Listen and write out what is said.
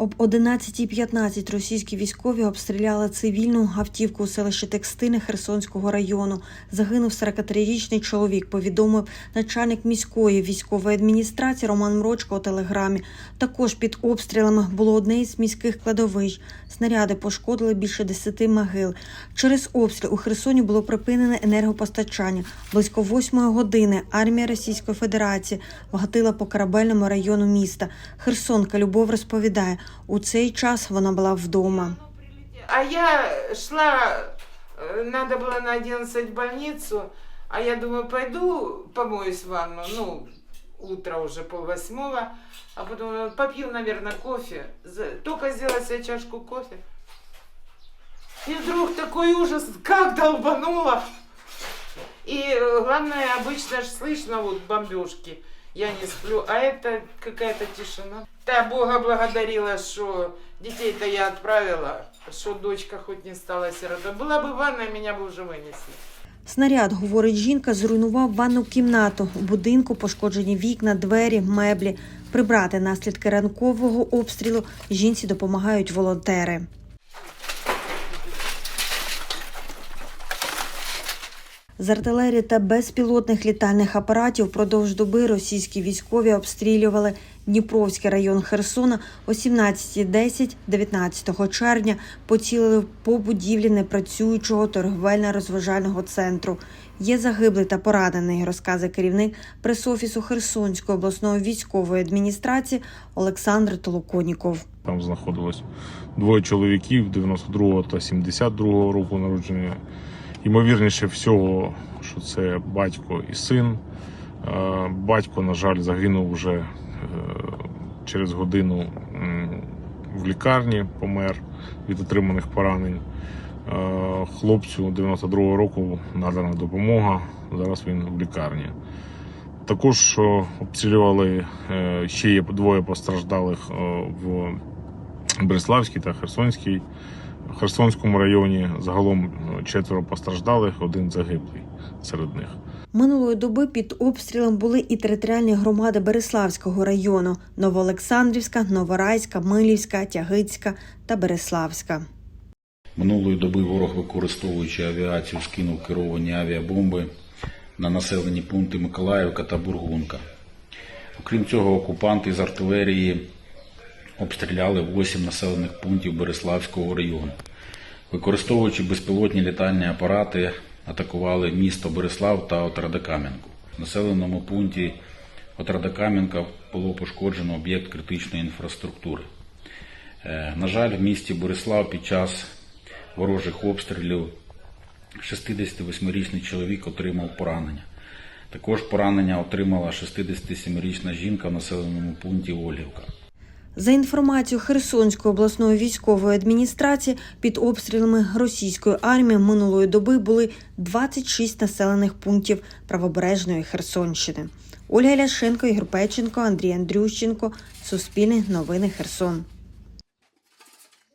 Об 11.15 російські військові обстріляли цивільну автівку у селищі Текстини Херсонського району. Загинув 43-річний чоловік, повідомив начальник міської військової адміністрації Роман Мрочко у телеграмі. Також під обстрілами було одне із міських кладовищ. Снаряди пошкодили більше 10 могил. Через обстріл у Херсоні було припинене енергопостачання. Близько 8 години армія Російської Федерації вгатила по корабельному району міста. Херсонка Любов розповідає, у цей час вона була вдома. А я шла, э, надо было на 11 в больницу, а я думаю, пойду помоюсь в ванну, ну, утро уже пол восьмого, а потом э, попью, наверное, кофе, За- только сделать себе чашку кофе. И вдруг такой ужас, как долбануло. И э, главное, обычно же слышно вот бомбежки. Я не сплю, а это какая-то тишина. Та Бога благодарила, что детей-то я отправила, что дочка хоть не стала сиротой. Была бы ванная, меня бы уже вынесли. Снаряд, говорить жінка, зруйнував ванну кімнату. У будинку пошкоджені вікна, двері, меблі. Прибрати наслідки ранкового обстрілу жінці допомагають волонтери. З артилерії та безпілотних літальних апаратів впродовж доби російські військові обстрілювали Дніпровський район Херсона о 17.10 19 червня поцілили по будівлі непрацюючого торговельно-розважального центру. Є загиблий та поранений, розказує керівник пресофісу Херсонської обласної військової адміністрації Олександр Толоконіков. Там знаходилось двоє чоловіків 92 та 72 року народження. Ймовірніше всього, що це батько і син. Е, Батько, на жаль, загинув вже е, через годину в лікарні, помер від отриманих поранень. Е, Хлопцю 92-го року надана допомога. Зараз він в лікарні. Також обстрілювали ще є двоє постраждалих в Береславській та Херсонській. В Херсонському районі загалом е, четверо постраждалих, один загиблий серед них. Минулої доби під обстрілом були і територіальні громади Береславського району: Новоолександрівська, Новорайська, Милівська, Тягицька та Береславська. Минулої доби ворог, використовуючи авіацію, скинув керовані авіабомби на населені пункти Миколаївка та Бургунка. Окрім цього, окупанти з артилерії обстріляли 8 населених пунктів Береславського району. Використовуючи безпілотні літальні апарати, атакували місто Береслав та Отрадокам'янку. В населеному пункті Отрадокам'янка було пошкоджено об'єкт критичної інфраструктури. Е, На жаль, в місті Борислав під час ворожих обстрілів 68-річний чоловік отримав поранення. Також поранення отримала 67-річна жінка в населеному пункті Ольгівка. За інформацією Херсонської обласної військової адміністрації, під обстрілами російської армії минулої доби були 26 населених пунктів правобережної Херсонщини. Ольга Ляшенко, Ігор Печенко, Андрій Андрющенко. Суспільне новини Херсон.